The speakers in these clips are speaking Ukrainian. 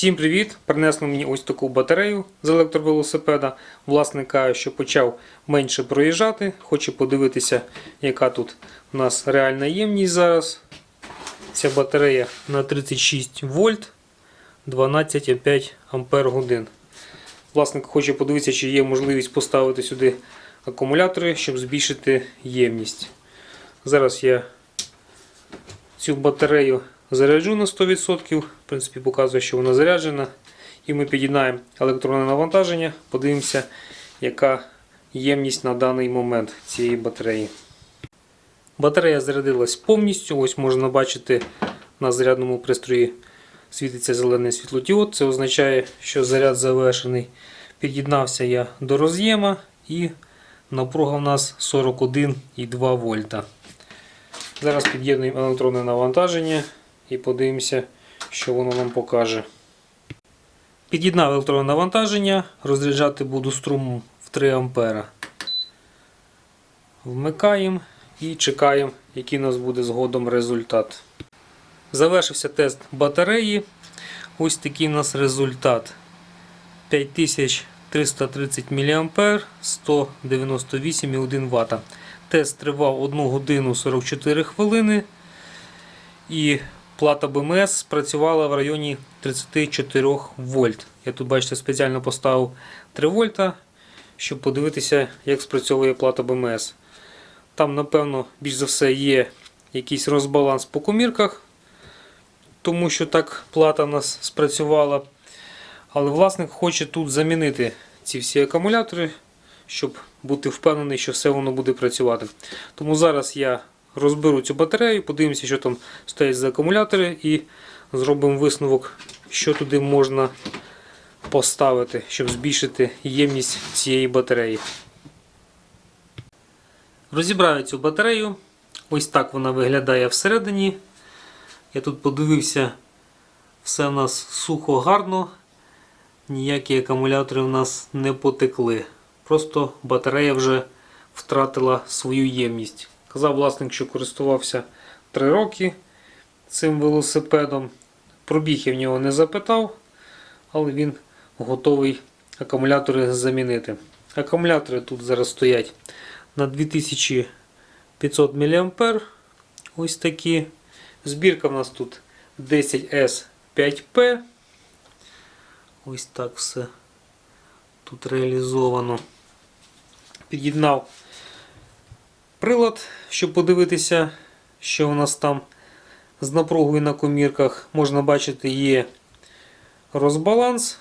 Всім привіт! Принесли мені ось таку батарею з електровелосипеда. Власник каже, що почав менше проїжджати. Хоче подивитися, яка тут у нас реальна ємність зараз. Ця батарея на 36 вольт 12,5 ампер годин. Власник хоче подивитися, чи є можливість поставити сюди акумулятори, щоб збільшити ємність. Зараз я цю батарею заряджу на 100%. В принципі, показує, що вона заряджена. І ми під'єднаємо електронне навантаження, подивимося, яка ємність на даний момент цієї батареї. Батарея зарядилась повністю. Ось можна бачити на зарядному пристрої світиться зелений світлодіод. Це означає, що заряд завершений. Під'єднався я до роз'єма і напруга в нас 41,2 вольта. Зараз під'єднуємо електронне навантаження і подивимося, що воно нам покаже. Під'єднав електронне навантаження, розряджати буду струмом в 3 А. Вмикаємо і чекаємо, який у нас буде згодом результат. Завершився тест батареї. Ось такий у нас результат. 5330 мА 198,1 Вт. Тест тривав 1 годину 44 хвилини. І плата БМС спрацювала в районі 34 вольт. Я тут, бачите, спеціально поставив 3 вольта, щоб подивитися, як спрацьовує плата БМС. Там, напевно, більш за все є якийсь розбаланс по комірках, тому що так плата у нас спрацювала. Але власник хоче тут замінити ці всі акумулятори, щоб бути впевнений, що все воно буде працювати. Тому зараз я розберу цю батарею, подивимося, що там стоять за акумулятори, і зробимо висновок, що туди можна поставити, щоб збільшити ємність цієї батареї. Розібраю цю батарею. Ось так вона виглядає всередині. Я тут подивився, все в нас сухо гарно. Ніякі акумулятори в нас не потекли. Просто батарея вже втратила свою ємність. Казав власник, що користувався 3 роки цим велосипедом. Пробіг я в нього не запитав, але він готовий акумулятори замінити. Акумулятори тут зараз стоять на 2500 мА. Ось такі. Збірка в нас тут 10S5P. Ось так все тут реалізовано. Під'єднав прилад, щоб подивитися, що у нас там з напругою на комірках. Можна бачити, є розбаланс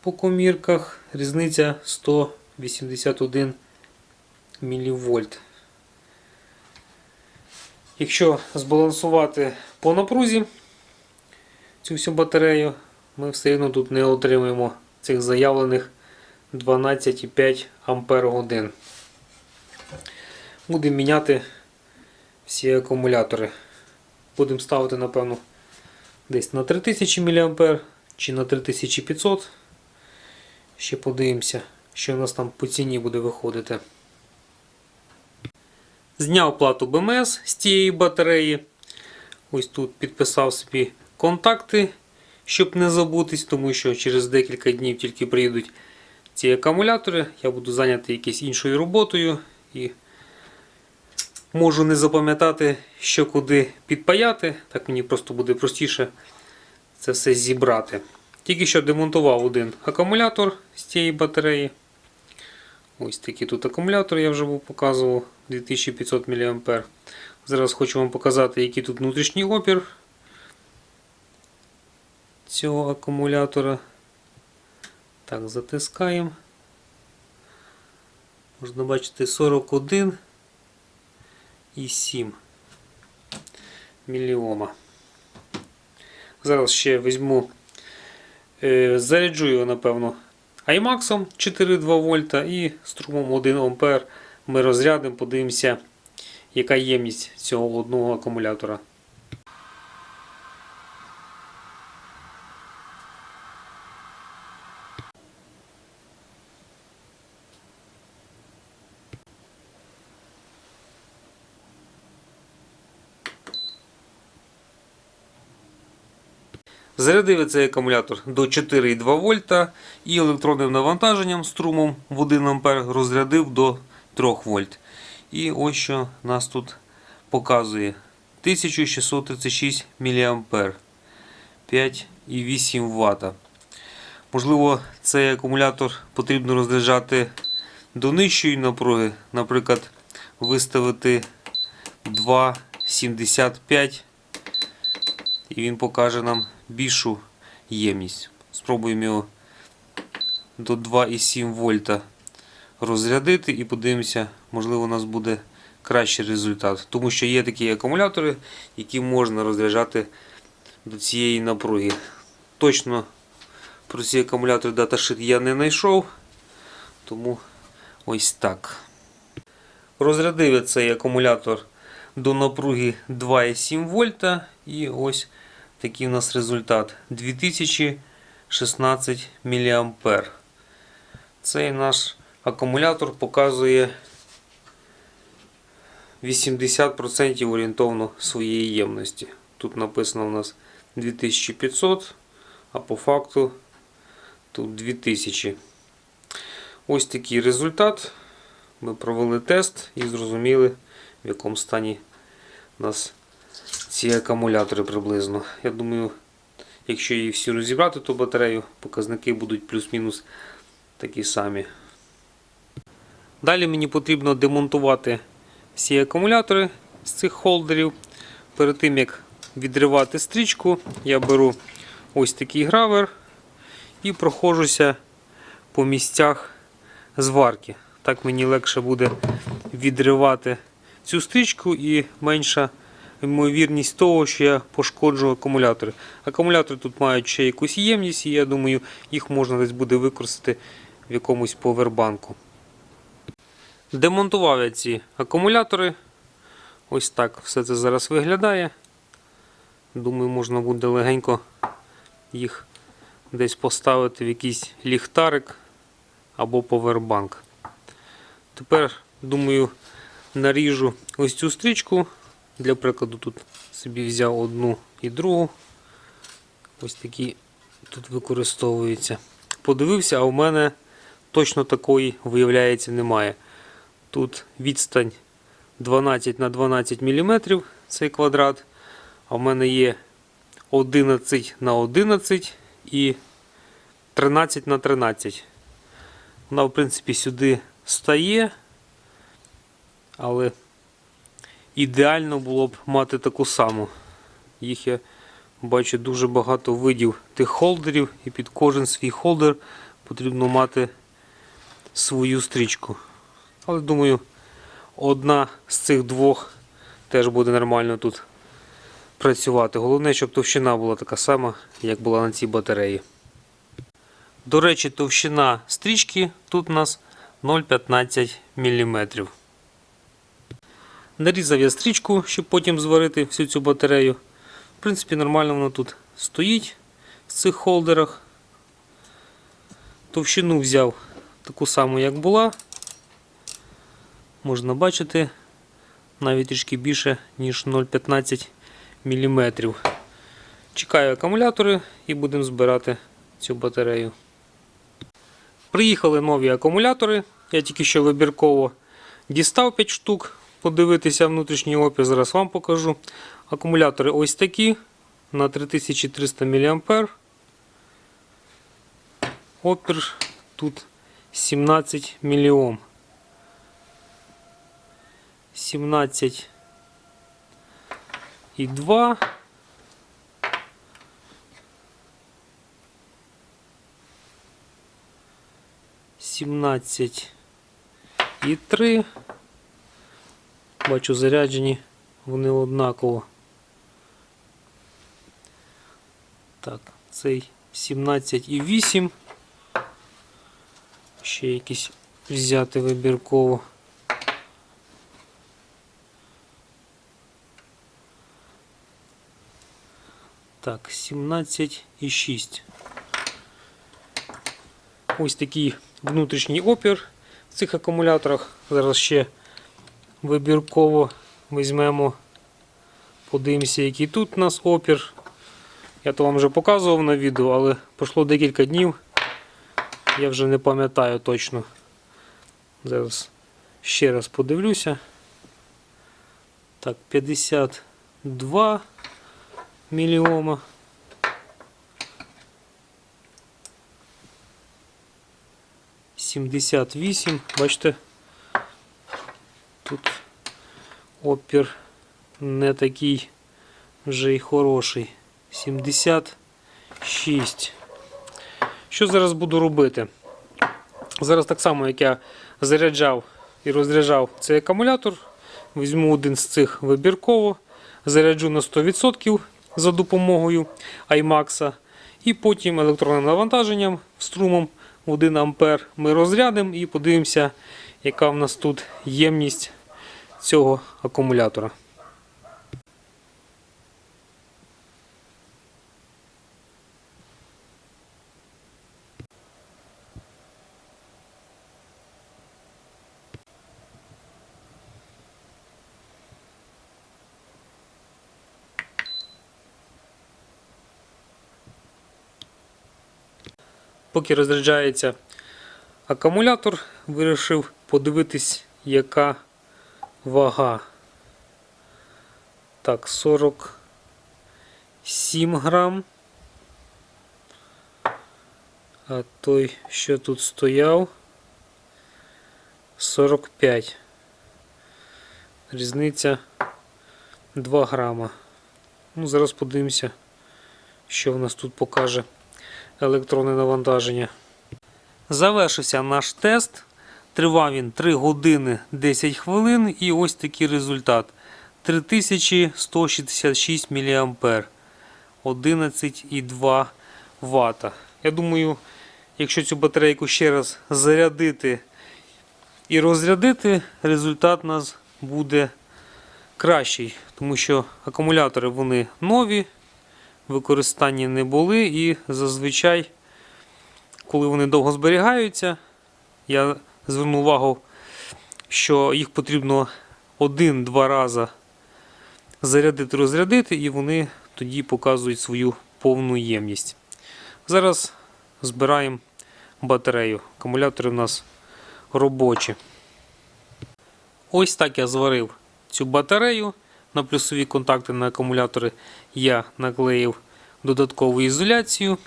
по комірках. Різниця 181 мВ. Якщо збалансувати по напрузі цю всю батарею, ми все одно тут не отримаємо цих заявлених 12,5 Ампер годин. Будемо міняти всі акумулятори. Будемо ставити, напевно, десь на 3000 мА чи на 3500. Ще подивимося, що у нас там по ціні буде виходити. Зняв плату БМС з цієї батареї. Ось тут підписав собі контакти, щоб не забутись, тому що через декілька днів тільки приїдуть ці акумулятори. Я буду зайнятий якоюсь іншою роботою і можу не запам'ятати, що куди підпаяти. Так мені просто буде простіше це все зібрати. Тільки що демонтував один акумулятор з цієї батареї. Ось такі тут акумулятори я вже був показував 2500 мА. Зараз хочу вам показати, який тут внутрішній опір цього акумулятора. Так, затискаємо. Можна бачити 41 і 7 міліома. Зараз ще візьму, е, заряджу його, напевно, IMAX 4,2 вольта і струмом 1 ампер ми розрядимо, подивимося, яка ємність цього одного акумулятора. Зарядив цей акумулятор до 4,2 вольта і електронним навантаженням струмом в 1 ампер розрядив до 3 вольт. І ось що нас тут показує 1636 мА 5,8 Вт. Можливо, цей акумулятор потрібно розряджати до нижчої напруги, наприклад, виставити 2,75 і він покаже нам більшу ємність. Спробуємо його до 2,7 вольта розрядити і подивимося, можливо, у нас буде кращий результат. Тому що є такі акумулятори, які можна розряджати до цієї напруги. Точно про ці акумулятори даташит я не знайшов, тому ось так. Розрядив я цей акумулятор до напруги 2,7 вольта і ось такий у нас результат 2016 мА. Цей наш акумулятор показує 80% орієнтовно своєї ємності. Тут написано у нас 2500, а по факту тут 2000. Ось такий результат. Ми провели тест і зрозуміли, в якому стані нас ці акумулятори приблизно. Я думаю, якщо її всі розібрати, то батарею, показники будуть плюс-мінус такі самі. Далі мені потрібно демонтувати всі акумулятори з цих холдерів. Перед тим як відривати стрічку, я беру ось такий гравер і проходжуся по місцях зварки. Так мені легше буде відривати цю стрічку і менша ймовірність того, що я пошкоджу акумулятори. Акумулятори тут мають ще якусь ємність, і я думаю, їх можна десь буде використати в якомусь повербанку. Демонтував я ці акумулятори. Ось так все це зараз виглядає. Думаю, можна буде легенько їх десь поставити в якийсь ліхтарик або повербанк. Тепер, думаю, наріжу ось цю стрічку. Для прикладу, тут собі взяв одну і другу. Ось такі тут використовуються. Подивився, а у мене точно такої, виявляється, немає. Тут відстань 12 на 12 мм цей квадрат. А в мене є 11 на 11 і 13 на 13. Вона, в принципі, сюди стає, але ідеально було б мати таку саму. Їх я бачу дуже багато видів тих холдерів, і під кожен свій холдер потрібно мати свою стрічку. Але думаю, одна з цих двох теж буде нормально тут працювати. Головне, щоб товщина була така сама, як була на цій батареї. До речі, товщина стрічки тут у нас 0,15 мм. Нарізав я стрічку, щоб потім зварити всю цю батарею. В принципі, нормально воно тут стоїть в цих холдерах. Товщину взяв таку саму, як була. Можна бачити навіть трішки більше, ніж 0,15 мм. Чекаю акумулятори і будемо збирати цю батарею. Приїхали нові акумулятори. Я тільки що вибірково дістав 5 штук, подивитися внутрішній опір, зараз вам покажу. Акумулятори ось такі на 3300 мА. Опір тут 17 мільйом. 17 і 2. Сімнадцять і три. Бачу, заряджені вони однаково. Так, цей 17 і 8. Ще якісь взяти вибірково. Так, 17 і 6. Ось такий внутрішній опір в цих акумуляторах. Зараз ще вибірково візьмемо, подивимося, який тут у нас опір. Я то вам вже показував на відео, але пройшло декілька днів. Я вже не пам'ятаю точно. Зараз ще раз подивлюся. Так, 52 мільйома. Сімдесят вісім, бачите, тут опір не такий вже й хороший. 76. Що зараз буду робити? Зараз так само, як я заряджав і розряджав цей акумулятор, візьму один з цих вибірково, заряджу на 100% за допомогою iMax, і потім електронним навантаженням струмом 1 А ми розрядимо і подивимося, яка в нас тут ємність цього акумулятора. Поки розряджається акумулятор, вирішив подивитись, яка вага. Так, 47 грам. А той, що тут стояв, 45. Різниця 2 грама. Ну, зараз подивимося, що в нас тут покаже електронне навантаження. Завершився наш тест. Тривав він 3 години 10 хвилин і ось такий результат. 3166 мА. 11,2 Вт. Я думаю, якщо цю батарейку ще раз зарядити і розрядити, результат у нас буде кращий, тому що акумулятори вони нові, використанні не були, і зазвичай, коли вони довго зберігаються, я звернув увагу, що їх потрібно один-два рази зарядити, розрядити, і вони тоді показують свою повну ємність. Зараз збираємо батарею. Акумулятори в нас робочі. Ось так я зварив цю батарею. На плюсові контакти на акумулятори я наклеїв додаткову ізоляцію.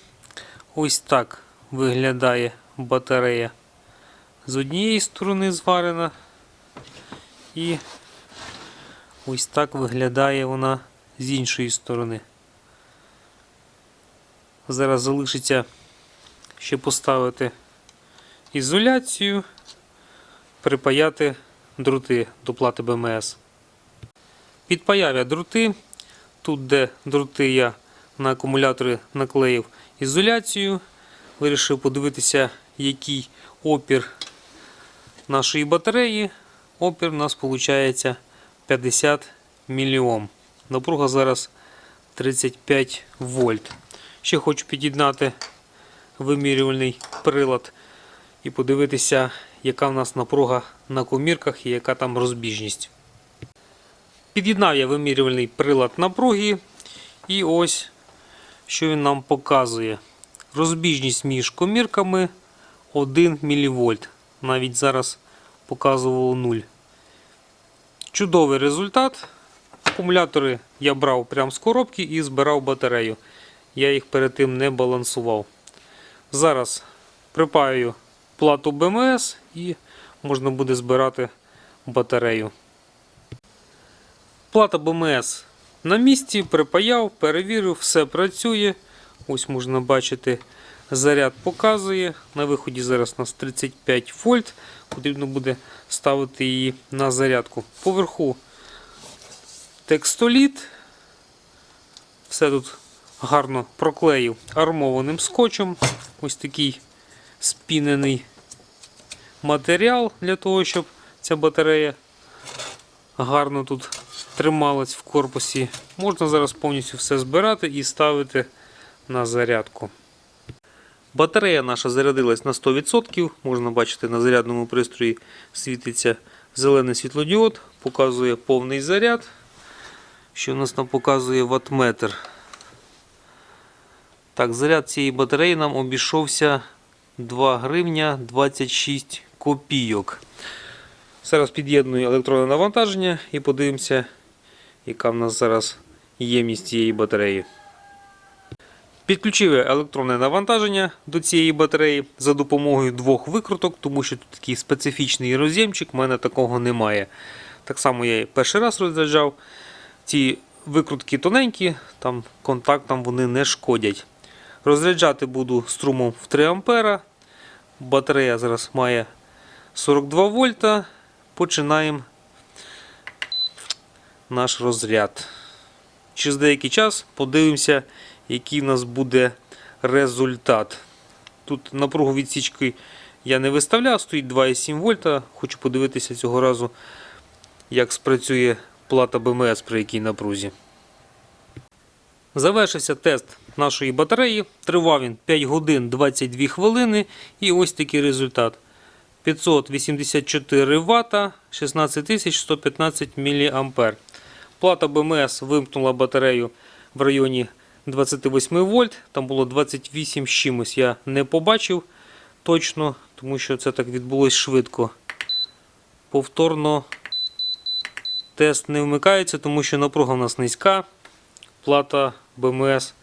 Ось так виглядає батарея з однієї сторони зварена. І ось так виглядає вона з іншої сторони. Зараз залишиться ще поставити ізоляцію, припаяти дроти до плати БМС. Підпаяв я дроти. Тут, де дроти я на акумулятори наклеїв ізоляцію. Вирішив подивитися, який опір нашої батареї. Опір у нас виходить 50 мільйом. Напруга зараз 35 вольт. Ще хочу під'єднати вимірювальний прилад і подивитися, яка в нас напруга на комірках і яка там розбіжність. Під'єднав я вимірювальний прилад напруги. І ось що він нам показує. Розбіжність між комірками 1 мВ. Навіть зараз показувало 0. Чудовий результат. Акумулятори я брав прямо з коробки і збирав батарею. Я їх перед тим не балансував. Зараз припаю плату БМС і можна буде збирати батарею. Плата БМС на місці, припаяв, перевірив, все працює. Ось можна бачити, заряд показує. На виході зараз у нас 35 вольт. Потрібно буде ставити її на зарядку. Поверху текстоліт. Все тут гарно проклеїв армованим скотчем. Ось такий спінений матеріал для того, щоб ця батарея гарно тут трималась в корпусі. Можна зараз повністю все збирати і ставити на зарядку. Батарея наша зарядилась на 100%. Можна бачити, на зарядному пристрої світиться зелений світлодіод, показує повний заряд. Що у нас там показує ваттметр. Так, заряд цієї батареї нам обійшовся 2 гривня 26 копійок. Зараз під'єдную електронне навантаження і подивимося, яка в нас зараз ємність цієї батареї. Підключив електронне навантаження до цієї батареї за допомогою двох викруток, тому що тут такий специфічний роз'ємчик, в мене такого немає. Так само я і перший раз розряджав. Ці викрутки тоненькі, там контактам вони не шкодять. Розряджати буду струмом в 3 А. Батарея зараз має 42 вольта. Починаємо наш розряд. Через деякий час подивимося, який в нас буде результат. Тут напругу відсічки я не виставляв, стоїть 2,7 вольта. Хочу подивитися цього разу, як спрацює плата БМС при якій напрузі. Завершився тест нашої батареї. Тривав він 5 годин 22 хвилини. І ось такий результат. 584 Вт, 16115 мА. Плата БМС вимкнула батарею в районі 28 вольт. Там було 28 з чимось. Я не побачив точно, тому що це так відбулось швидко. Повторно тест не вмикається, тому що напруга в нас низька. Плата БМС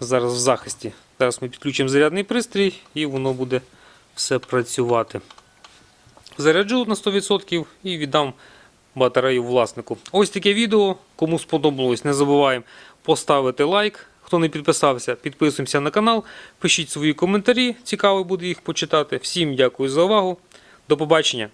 зараз в захисті. Зараз ми підключимо зарядний пристрій і воно буде все працювати. Заряджу на 100% і віддам батарею власнику. Ось таке відео. Кому сподобалось, не забуваємо поставити лайк. Хто не підписався, підписуємося на канал, пишіть свої коментарі, цікаво буде їх почитати. Всім дякую за увагу. До побачення!